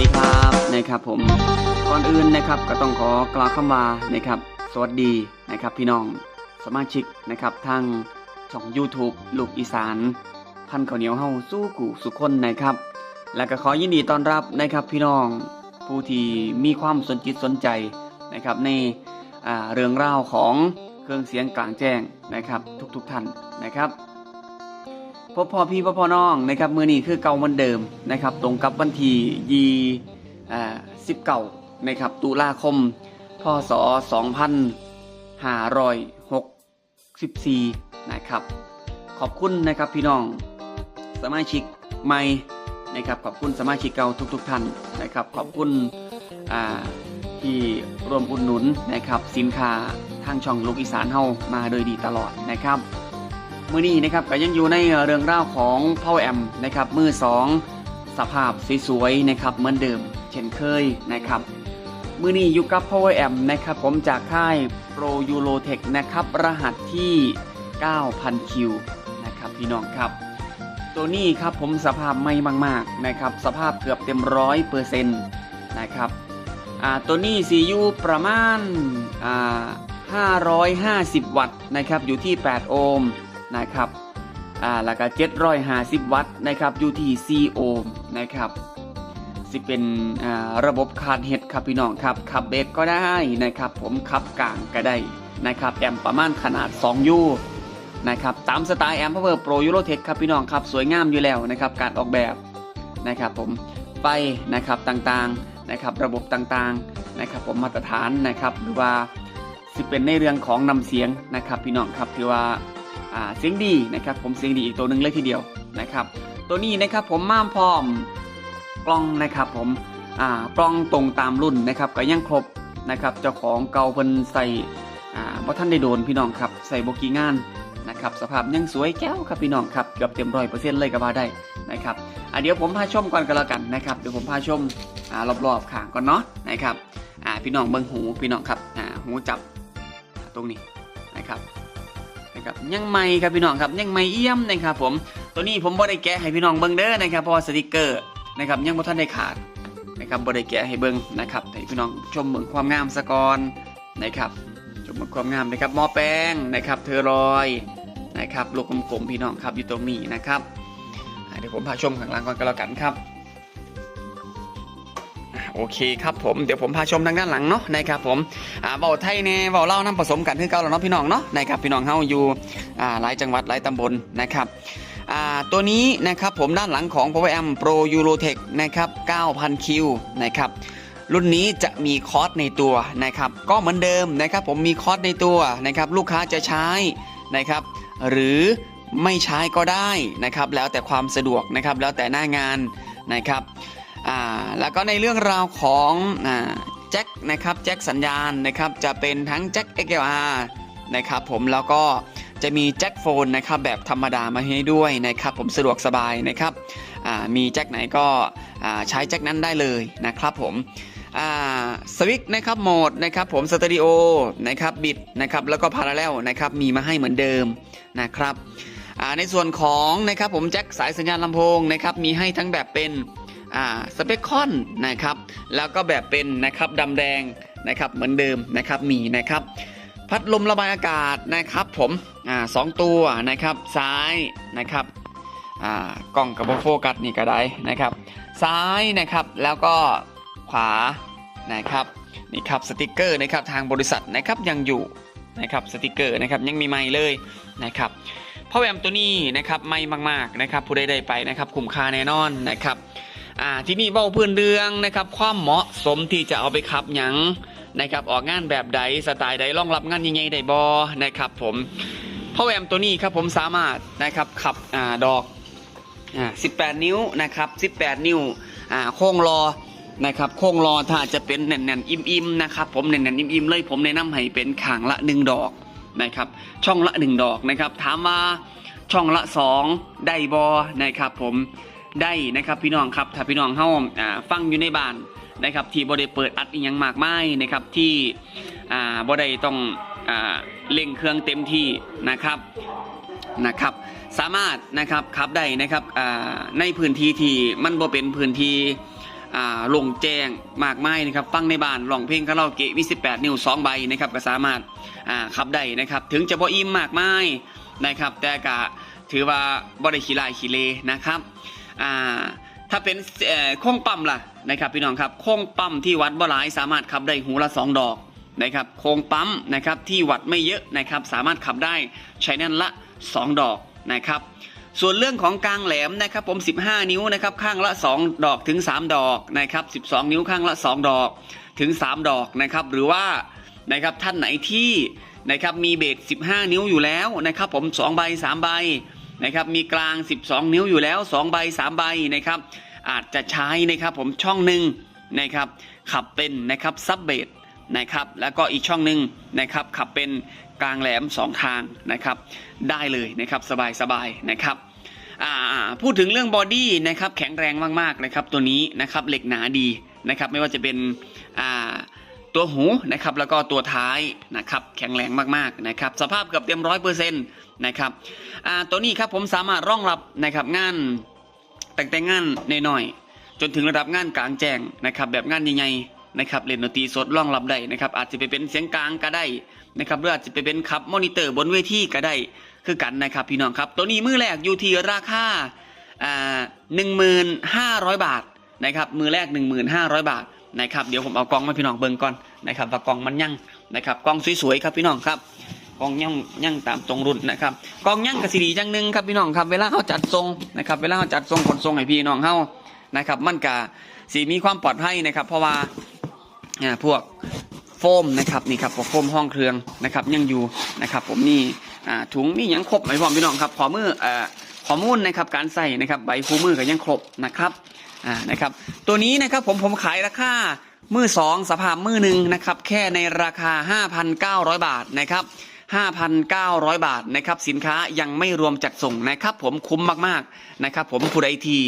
ดีครับนะครับผมก่อนอื่นนะครับก็ต้องขอกล่าวคำว่านะครับสวัสดีนะครับพี่น้องสมาชิกนะครับทางช่อง YouTube ลูกอีสาน พันข้าวเหนียวเฮาสู้กูสุขคนนะครับ และก็ขอยินดีต้อนรับนะครับพี่น้องผู้ที่มีความสนจิตสนใจนะครับในเรื่องราวของเครื่องเสียงกลางแจ้งนะครับทุกๆทท่านนะครับ พบพ่อพี่พ่อพ่อน้องนะครับมือนี้คือเก่าเหมือนเดิมนะครับ ตรงกับวันที่ยีอ่าสิบเก่านะครับตุลาคมพศสองพันห้าร้อยหกสิบสี่นะครับ ขอบคุณนะครับพี่น้องสมาชิกใหม่นะครับ ขอบคุณสมาชิกเก่าทุกๆทท่านนะครับ ขอบคุณอ่าที่ร่วมอุดหนุนนะครับ สินค้าทางช่องลูกอีสานเฮามาโดยดีตลอดนะครับ มื่อนี้นะครับก็ยังอยู่ในเรื่องราวของ Power Amp นะครับมือสองสภาพสวยๆนะครับเหมือนเดิม เช่นเคยนะครับมือนี้อยู่กับ Power Amp นะครับผมจากค่าย Pro Eurotech นะครับรหัสที่ 9,000คิวนะครับพี่น้องครับ ตัวนี้ครับผมสภาพไม่มากๆนะครับสภาพเกือบเต็มร้อยเปอร์เซ็นต์นะครับตัวนี้ CU ประมาณอ่า550 วัตต์นะครับอยู่ที่ 8 โอห์ม นะครับอ่าแล้วก็750 วัตต์นะครับอยู่ที่4โอห์มนะครับสิเป็นอ่าระบบคาร์ดเฮดครับพี่น้องครับขับเบรกก็ได้นะครับผมขับกลางก็ได้นะครับแอมป์ประมาณขนาด 2 ยูนะครับตามสไตล์แอมป์ Power Pro Eurotech ครับพี่น้องครับสวยงามอยู่แล้วนะครับการออกแบบนะครับผมไฟนะครับต่างๆนะครับระบบต่างๆนะครับผมมาตรฐานนะครับหรือว่าสิเป็นในเรื่องของนำเสียงนะครับพี่น้องครับที่ว่า เสียงดีนะครับผมเสียงดีอีกตัวหนึ่งเลยทีเดียวนะครับ ตัวนี้นะครับผมม่ามพร้อมกล้องนะครับผมกล้องตรงตามรุ่นนะครับก็ยังครบนะครับเจ้าของเก่าเพิ่นใส่อ่าบ่ท่านได้โดนพี่น้องครับใส่โบกี้งานนะครับสภาพยังสวยแก้วครับพี่น้องครับเกือบเต็มร้อยเปอร์เซ็นต์เลยก็ว่าได้นะครับเดี๋ยวผมพาชมก่อนกันแล้วกันนะครับเดี๋ยวผมพาชมรอบๆข้างก่อนเนาะนะครับพี่น้องเบิ่งหูพี่น้องครับหูจับตรงนี้นะครับ นะครับยังไม่ครับพี่น้องครับยังไม่เอี่ยมนะครับผมตัวนี้ผมบ่ได้แกะให้พี่น้องเบิ่งเด้อนะครับเพราะว่าสติกเกอร์นะครับยังบ่ทันได้ขาดนะครับบ่ได้แกะให้เบิ่งนะครับให้พี่น้องชมเบิ่งความงามสะกอนนะครับชมเบิ่งความงามนะครับหมอแป้งนะครับเทอรอยนะครับลูกกลมๆพี่น้องครับอยู่ตรงนี้นะครับเดี๋ยวผมพาชมข้างหล่างก่อนก็แล้วกันครับ โอเคครับผมเดี๋ยวผมพาชมทางด้านหลังเนาะนะครับผมอ่าเบาไทยเนี่ยเบาเล่าน้ำผสมกันคือเก่าแล้วเนาะพี่น้องเนาะนะครับพี่น้องเฮาอยู่อ่าหลายจังหวัดหลายตำบลนะครับอ่าตัวนี้นะครับผมด้านหลังของ Power Amp Pro Eurotech นะครับ 9,000 คิวนะครับรุ่นนี้จะมีคอร์สในตัวนะครับก็เหมือนเดิมนะครับผมมีคอร์สในตัวนะครับลูกค้าจะใช้นะครับหรือไม่ใช้ก็ได้นะครับแล้วแต่ความสะดวกนะครับแล้วแต่หน้างานนะครับ อ่าแล้วก็ในเรื่องราวของอ่าแจ็คนะครับแจ็คสัญญาณนะครับจะเป็นทั้งแจ็ค XLR นะครับผมแล้วก็จะมีแจ็คโฟนนะครับแบบธรรมดามาให้ด้วยนะครับผมสะดวกสบายนะครับมีแจ็คไหนก็ใช้แจ็คนั้นได้เลยนะครับผมสวิตช์นะครับโหมดนะครับผมสตอริโอนะครับบิดนะครับแล้วก็พาราเรลนะครับมีมาให้เหมือนเดิมนะครับในส่วนของนะครับผมแจ็คสายสัญญาณลำโพงนะครับมีให้ทั้งแบบเป็น สเปคคอนนะครับ แล้วก็แบบเป็นนะครับดำแดงนะครับเหมือนเดิมนะครับมีนะครับพัดลมระบายอากาศนะครับผมอ่าสองตัวนะครับซ้ายนะครับอ่ากล้องกับโฟกัสนี่ก็ได้นะครับ ซ้ายนะครับแล้วก็ขวานะครับนี่ครับสติกเกอร์นะครับทางบริษัทนะครับยังอยู่นะครับสติกเกอร์นะครับยังมีไม่เลยนะครับพ่อแวมตัวนี้นะครับไม่มากๆนะครับผู้ใดได้ไปนะครับคุ้มค่าแน่นอนนะครับ อ่าที่นี่เบ้าพื้นเรื่องนะครับ ความเหมาะสมที่จะเอาไปขับหยังนะครับ ออกงานแบบใดสไตล์ใดรองรับงานยังไงได้บอนะครับผมพ่อแวมตัวนี้ครับผมสามารถนะครับขับอ่าดอกอ่า18 นิ้วนะครับ 18 นิ้วอ่าโค้งรอนะครับโค้งรอถ้าจะเป็นแน่นๆอิ่มๆนะครับผมแน่นๆอิ่มๆเลยผมแนะนำให้เป็นขางละ 1 ดอกนะครับ ช่องละ 1 ดอกนะครับ ถามว่าช่องละ 2 ได้บอนะครับผม ได้นะครับพี่น้องครับถ้าพี่น้องเฮาอ่าฟังอยู่ในบ้านนะครับที่บ่ได้เปิดอัดอีหยังมากมายนะครับที่อ่าบ่ได้ต้องอ่าเร่งเครื่องเต็มที่นะครับนะครับ สามารถนะครับขับได้นะครับอ่าในพื้นที่ที่มันบ่เป็นพื้นที่อ่าลงแจ้งมากมายนะครับฟังในบ้านร้องเพลงคาราโอเกะมี 18 นิ้ว 2 ใบนะครับก็สามารถอ่าขับได้นะครับถึงจะบ่อิ่มมากมายนะครับแต่ก็ถือว่าบ่ได้ขี้ลายขี้เลนะครับ อ่าถ้าเป็นโค้งปั๊มล่ะนะครับพี่น้องครับโค้งปั๊มที่วัดบ่หลายสามารถขับได้หูละ 2 ดอกนะครับโค้งปั๊มนะครับที่วัดไม่เยอะนะครับสามารถขับได้ใช้นั่นละ 2 ดอกนะครับส่วนเรื่องของกลางแหลมนะครับผม 15 นิ้วนะครับข้างละ 2 ดอกถึง 3 ดอกนะครับ12 นิ้วข้างละ 2 ดอกถึง 3 ดอกนะครับหรือว่านะครับท่านไหนที่นะครับมีเบส15 นิ้วอยู่แล้วนะครับผม2ใบ3ใบ นะครับมีกลาง 12 นิ้วอยู่แล้ว 2 ใบ 3 ใบนะครับอาจจะใช้นะครับผมช่องหนึ่งนะครับขับเป็นนะครับซับเบสนะครับแล้วก็อีกช่องหนึ่งนะครับขับเป็นกลางแหลม 2 ทางนะครับได้เลยนะครับสบายๆนะครับพูดถึงเรื่องบอดี้นะครับแข็งแรงมากๆนะครับตัวนี้นะครับเหล็กหนาดีนะครับไม่ว่าจะเป็นอ่า ตัวหูนะครับแล้วก็ตัวท้ายนะครับแข็งแรงมากๆนะครับสภาพเกือบเต็มร้อยเปอร์เซ็นต์นะครับตัวนี้ครับผมสามารถรองรับนะครับงานแต่งแต่งงานน้อยๆจนถึงระดับงานกลางแจ้งนะครับแบบงานใหญ่ๆนะครับเล่นดนตรีสดรองรับได้นะครับอาจจะไปเป็นเสียงกลางก็ได้นะครับหรืออาจจะไปเป็นขับมอนิเตอร์บนเวทีก็ได้คือกันนะครับพี่น้องครับตัวนี้มือแรกอยู่ที่ราคาหนึ่งหมื่นห้าร้อยบาทนะครับมือแรกหนึ่งหมื่นห้าร้อยบาท นะครับเดี๋ยวผมเอากล้องมาพี่น้องเบิ่งก่อนนะครับว่ากล้องมันยั่งนะครับกล้องสวยๆครับพี่น้องครับกล้องยั่งยั่งตามตรงรุ่นนะครับกล้องยั่งกับสีดีจังหนึ่งครับพี่น้องครับเวลาเขาจัดทรงนะครับเวลาเขาจัดทรงขนทรงให้พี่น้องเขานะครับมันกะสีมีความปลอดภัยนะครับ เพราะว่าอ่าพวกโฟมนะครับนี่ครับพวกโฟมห้องเครื่องนะครับยังอยู่นะครับผมนี่ถุงนี่ยังครบไหมพ่อพี่น้องครับขอมือเอ่อข้อมูลนะครับการใส่นะครับใบคู่มือก็ยังครบนะครับ อ่านะครับตัวนี้นะครับผมผมขายราคามือสองสภาพมือหนึ่งนะครับแค่ในราคา 5,900 บาทนะครับ 5,900 บาทนะครับสินค้ายังไม่รวมจัดส่งนะครับ ผมคุ้มมากๆนะครับ ผมผู้ใดที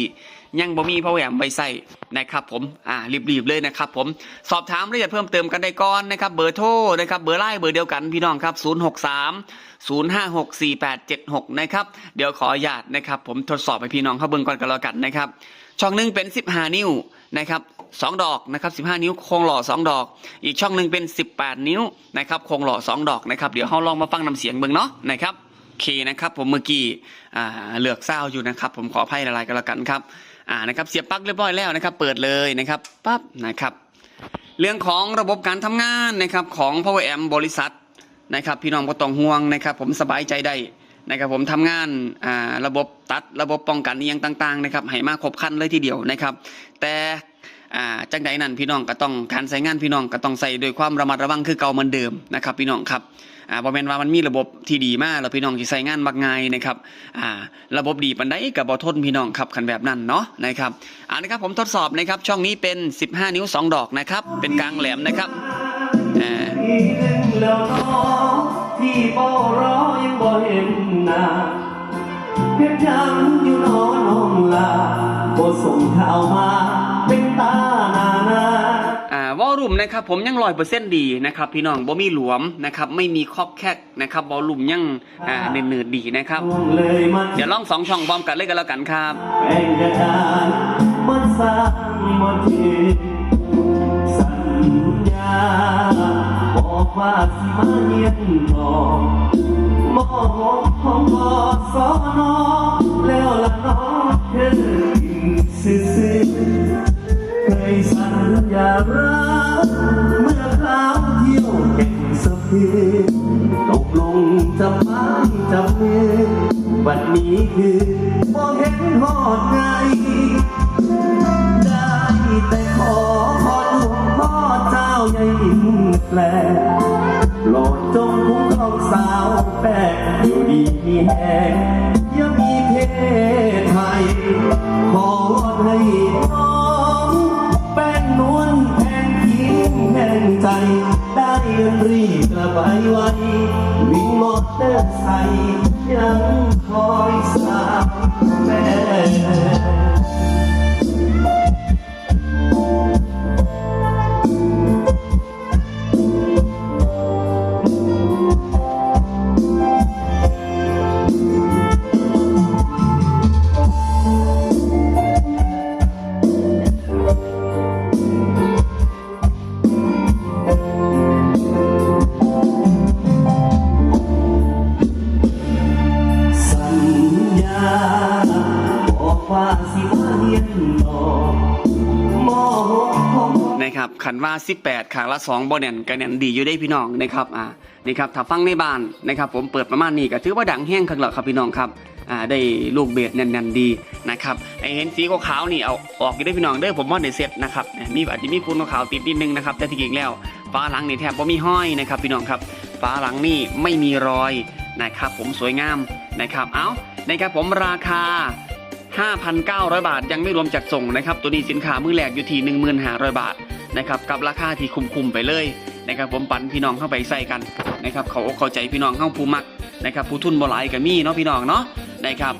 ยังบ่มีพาวแหวมใบใส่นะครับผมอ่ารีบๆเลยนะครับ ผมสอบถามรายละเอียดเพิ่มเติมกันได้ก่อนนะครับ เบอร์โทรนะครับเบอร์ไลน์เบอร์เดียวกันพี่น้องครับ 063 056 4876 นะครับเดี๋ยวขออนุญาตนะครับ ผมทดสอบให้พี่น้องเข้าเบิ่งก่อนกันแล้วกันนะครับช่องหนึ่งเป็น 15 นิ้วนะครับ สองดอกนะครับ15 นิ้วโครงหล่อ 2 ดอก อีกช่องหนึ่งเป็น 18 นิ้วนะครับโครงหล่อ 2 ดอกนะครับเดี๋ยวเราลองมาฟังนำเสียงเบิ่งเนาะนะครับโอเคนะครับผมเมื่อกี้เลือกเศร้าอยู่นะครับ ผมขออภัยละลายกันแล้วกันครับอ่านะครับเสียบปลั๊กเรียบร้อยแล้วนะครับ เปิดเลยนะครับปั๊บนะครับเรื่องของระบบการทำงานนะครับของ Power Amp บริษัทนะครับ พี่น้องก็ต้องห่วงนะครับ ผมสบายใจได้นะครับผมทำงานอ่าระบบตัดระบบป้องกันอิหยังต่าง ๆ นะครับให้มาครบคันเลยทีเดียวนะครับ แต่ อ่าจังใดนั้นพี่น้องก็ต้องการใช้งานพี่น้องก็ต้องใส่ด้วยความระมัดระวังคือเก่าเหมือนเดิมนะครับพี่น้องครับอ่าบ่แม่นว่ามันมีระบบที่ดีมากแล้วพี่น้องที่ใช้งานมักง่ายนะครับอ่าระบบดีปานใดก็บ่ทนพี่น้องครับคันแบบนั้นเนาะนะครับอ่านะครับผมทดสอบนะครับช่องนี้เป็น 15 นิ้ว 2 ดอกนะครับเป็นกลางแหลมนะครับอ่าทีหนึ่งแล้วน้องที่บ่รอยังบ่เห็นหน้าเพียงยังอยู่นอนน้องลาบ่ส่งข่าวมา นะครับผมยังร้อยเปอร์เซ็นต์ดีนะครับพี่น้องบ่มีหลวมนะครับไม่มีคอกแคกนะครับวอลลุ่มยังอ่าเนืดๆดีนะครับ เดี๋ยวลองสองช่องพร้อมกันเลยกันแล้วกันครับแบ่งกระดานมันสร้างบ่ทีสัญญาบอกว่าสิมาเยียนบอกบ่หกของบ่สอนอแล้วละน้องเธอซื่อๆเคยสัญญารัก เมื่อคราวเที่ยวแก่งสะเพตกลงจะไม่จะเมือวันนี้คือบ่เห็นหอดไง ได้แต่ขอพอหลวงพ่อเจ้าใหญ่อินแปลโปรดจงคุ้มครองสาวแป้งอยู่ดีมีแหงอย่ามีเพศไทยขอให้ ได้เงินรีบกลับไปไว้วิ่งมอเตอร์ไซค์ยังคอย นะครับขันว่า 18ขางละ2บ่แน่นก็แน่นดีอยู่ได้พี่น้องนะครับอ่านี่ครับถ้าฟังในบ้านนะครับ ผมเปิดประมาณนี้ก็ถือว่าดังแห้งข้างหลังครับพี่น้องครับอ่าได้ลูกเบสแน่นๆดีนะครับไอเห็นสีขาวๆนี่เอาออกอยู่ได้พี่น้องเด้อผมว่าในเซ็ตนะครับมีอาจจะมีคุณขาวๆติดนิดนึงนะครับแต่ที่จริงแล้วฝาหลังนี่แทบบ่มีห้อยนะครับ พี่น้องครับฝาหลังนี่ไม่มีรอยนะครับ ผมสวยงามนะครับเอานะครับผมราคา 5,900 บาท ยังไม่รวมจัดส่งนะครับ ตัวนี้สินค้ามือแรกอยู่ที่ 1,500 บาทนะครับกับราคาที่คุ้มๆไปเลยนะครับผมปันพี่น้องเข้าไปใส่กันนะครับเขาเข้าใจพี่น้องเข้าผู้มักนะครับผู้ทุนบ่หลายก็มีเนาะพี่น้องเนาะนะครับ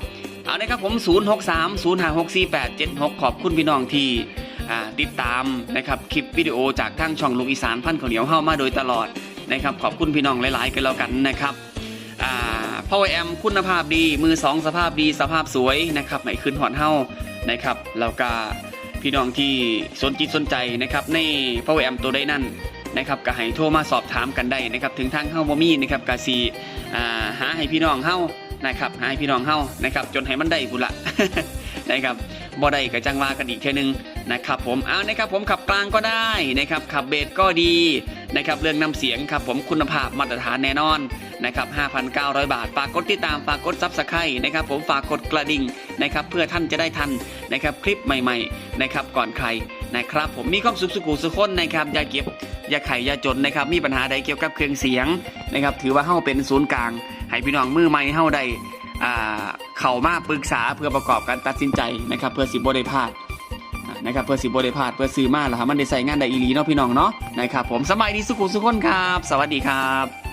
เอานะครับผม 0630564876 ขอบคุณพี่น้องที่ติดตามนะครับคลิปวิดีโอจากทางช่องลูกอีสานพันข้าวเหนียวเข้ามาโดยตลอดนะครับขอบคุณพี่น้องหลาย ๆ กันแล้วกันนะครับอ่า Power Amp คุณภาพดี มือสองสภาพดีสภาพสวยนะครับไม่ขึ้นหอนเฮานะครับแล้วก็พี่น้องที่สนจิตสนใจนะครับใน Power Amp ตัวใดนั่นนะครับก็ให้โทรมาสอบถามกันได้นะครับถึงทางเฮาบ่มีนะครับกะสีอ่หาให้พี่น้องเฮานะครับหาให้พี่น้องเฮานะครับจนให้มันได้พุ่นละนะครับบ่ได้ก็จังว่ากันอีกเท่นึงนะครับผมเอานะครับผมขับกลางก็ได้นะครับขับเบสก็ดีนะครับเรื่องน้ำเสียงครับผมคุณภาพมาตรฐานแน่นอน นะครับ 5,900 บาท ฝากกดติดตาม ฝากกดซับสไครต์นะครับ ผมฝากกดกระดิ่งนะครับ เพื่อท่านจะได้ทันนะครับคลิปใหม่ๆนะครับก่อนใครนะครับ ผมมีความสุขสุขุสุขคนนะครับอย่าเก็บอย่าไข่อย่าจนนะครับ มีปัญหาใดเกี่ยวกับเครื่องเสียงนะครับ ถือว่าเฮ้าเป็นศูนย์กลาง ให้พี่น้องมือใหม่เฮ้าได้เข้ามาปรึกษาเพื่อประกอบการตัดสินใจนะครับ เพื่อสิบได้พลาดนะครับเพื่อสิบได้พลาดเพื่อซื้อมาแล้วครับมันได้ใส่งานได้อีลีเนาะพี่น้องเนาะนะครับผมสบายดีสุขุสุขคนครับ สวัสดีครับ